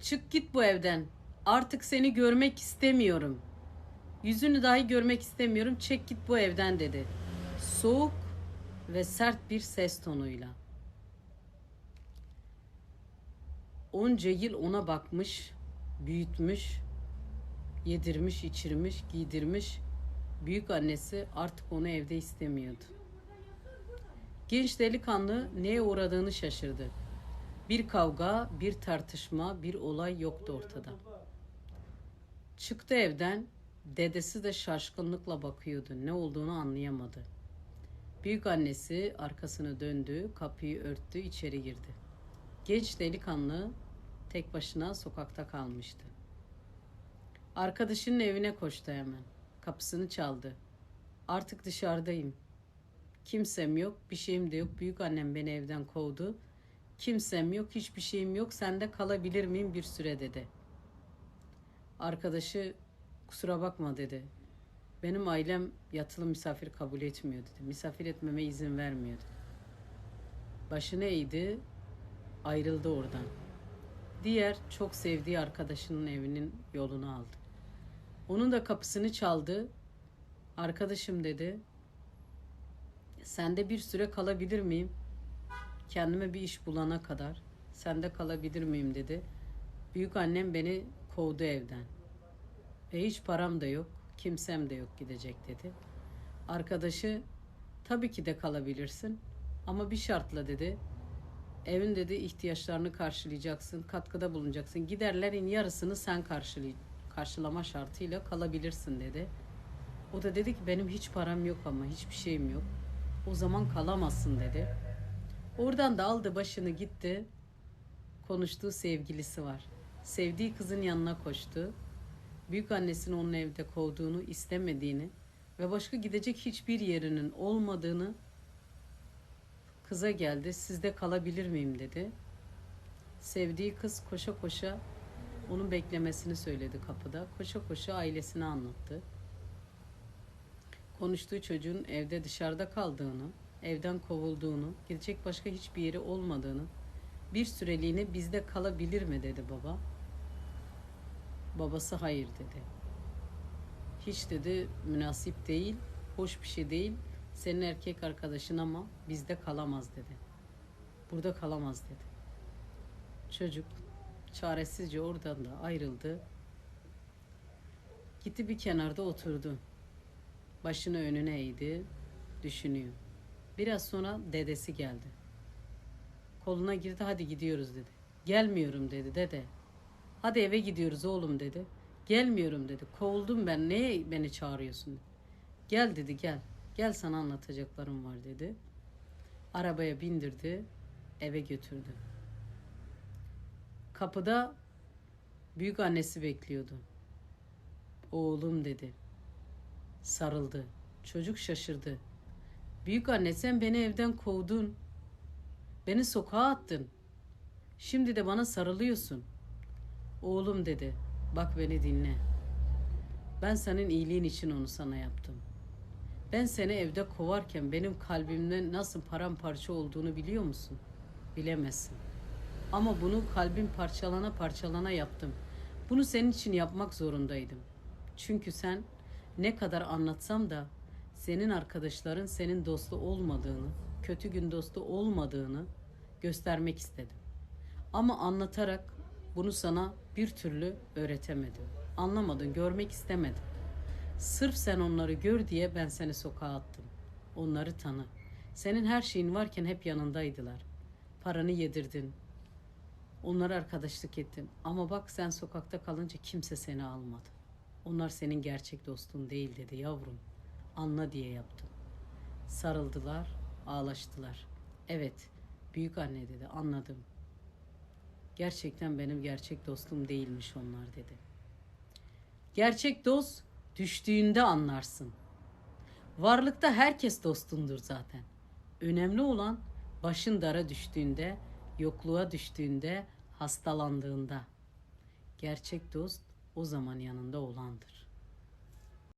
Çık git bu evden. Artık seni görmek istemiyorum. Yüzünü dahi görmek istemiyorum. Çek git bu evden dedi. Soğuk ve sert bir ses tonuyla. Onca yıl ona bakmış, büyütmüş, yedirmiş, içirmiş, giydirmiş. Büyük annesi artık onu evde istemiyordu. Genç delikanlı neye uğradığını şaşırdı. Bir kavga, bir tartışma, bir olay yoktu ortada. Çıktı evden, dedesi de şaşkınlıkla bakıyordu. Ne olduğunu anlayamadı. Büyük annesi arkasını döndü, kapıyı örttü, içeri girdi. Genç delikanlı tek başına sokakta kalmıştı. Arkadaşının evine koştu hemen. Kapısını çaldı. Artık dışarıdayım. Kimsem yok, bir şeyim de yok. Büyük annem beni evden kovdu. Kimsem yok, hiçbir şeyim yok. Sende kalabilir miyim bir süre dedi. Arkadaşı kusura bakma dedi. Benim ailem yatılı misafir kabul etmiyor dedi. Misafir etmeme izin vermiyor dedi. Başını eğdi, ayrıldı oradan. Diğer çok sevdiği arkadaşının evinin yolunu aldı. Onun da kapısını çaldı. Arkadaşım dedi. Sende bir süre kalabilir miyim? Kendime bir iş bulana kadar sende kalabilir miyim dedi. Büyük annem beni kovdu evden. Ve hiç param da yok, kimsem de yok gidecek dedi. Arkadaşı tabii ki de kalabilirsin ama bir şartla dedi. Evin dedi ihtiyaçlarını karşılayacaksın, katkıda bulunacaksın. Giderlerin yarısını sen karşılay karşılama şartıyla kalabilirsin dedi. O da dedi ki benim hiç param yok ama hiçbir şeyim yok. O zaman kalamazsın dedi. Oradan da aldı başını gitti. Konuştuğu sevgilisi var. Sevdiği kızın yanına koştu. Büyük annesinin onun evde kovduğunu istemediğini ve başka gidecek hiçbir yerinin olmadığını kıza geldi. Sizde kalabilir miyim dedi. Sevdiği kız koşa koşa onun beklemesini söyledi kapıda. Koşa koşa ailesine anlattı. Konuştuğu çocuğun evde dışarıda kaldığını, evden kovulduğunu, gidecek başka hiçbir yeri olmadığını, bir süreliğine bizde kalabilir mi dedi baba. Babası hayır dedi. Hiç dedi münasip değil, hoş bir şey değil. Senin erkek arkadaşın ama bizde kalamaz dedi. Burada kalamaz dedi. Çocuk çaresizce oradan da ayrıldı. Gitti bir kenarda oturdu. Başını önüne eğdi, düşünüyor. Biraz sonra dedesi geldi. Koluna girdi, hadi gidiyoruz dedi. Gelmiyorum dedi dede. Hadi eve gidiyoruz oğlum dedi. Gelmiyorum dedi. Kovuldum ben. Neye beni çağırıyorsun? Gel dedi gel. Gel sana anlatacaklarım var dedi. Arabaya bindirdi. Eve götürdü. Kapıda büyük annesi bekliyordu. Oğlum dedi. Sarıldı. Çocuk şaşırdı. Büyük anne sen beni evden kovdun. Beni sokağa attın. Şimdi de bana sarılıyorsun. Oğlum dedi. Bak beni dinle. Ben senin iyiliğin için onu sana yaptım. Ben seni evde kovarken benim kalbimde nasıl paramparça olduğunu biliyor musun? Bilemezsin. Ama bunu kalbim parçalana parçalana yaptım. Bunu senin için yapmak zorundaydım. Çünkü sen ne kadar anlatsam da senin arkadaşların senin dostu olmadığını, kötü gün dostu olmadığını göstermek istedim. Ama anlatarak bunu sana bir türlü öğretemedim. Anlamadın, görmek istemedim. Sırf sen onları gör diye ben seni sokağa attım. Onları tanı. Senin her şeyin varken hep yanındaydılar. Paranı yedirdin. Onlara arkadaşlık ettin. Ama bak sen sokakta kalınca kimse seni almadı. Onlar senin gerçek dostun değil dedi yavrum. Anla diye yaptım. Sarıldılar, ağlaştılar. Evet, büyük anne dedi. Anladım. Gerçekten benim gerçek dostum değilmiş onlar dedi. Gerçek dost düştüğünde anlarsın. Varlıkta herkes dostundur zaten. Önemli olan başın dara düştüğünde, yokluğa düştüğünde, hastalandığında. Gerçek dost o zaman yanında olandır.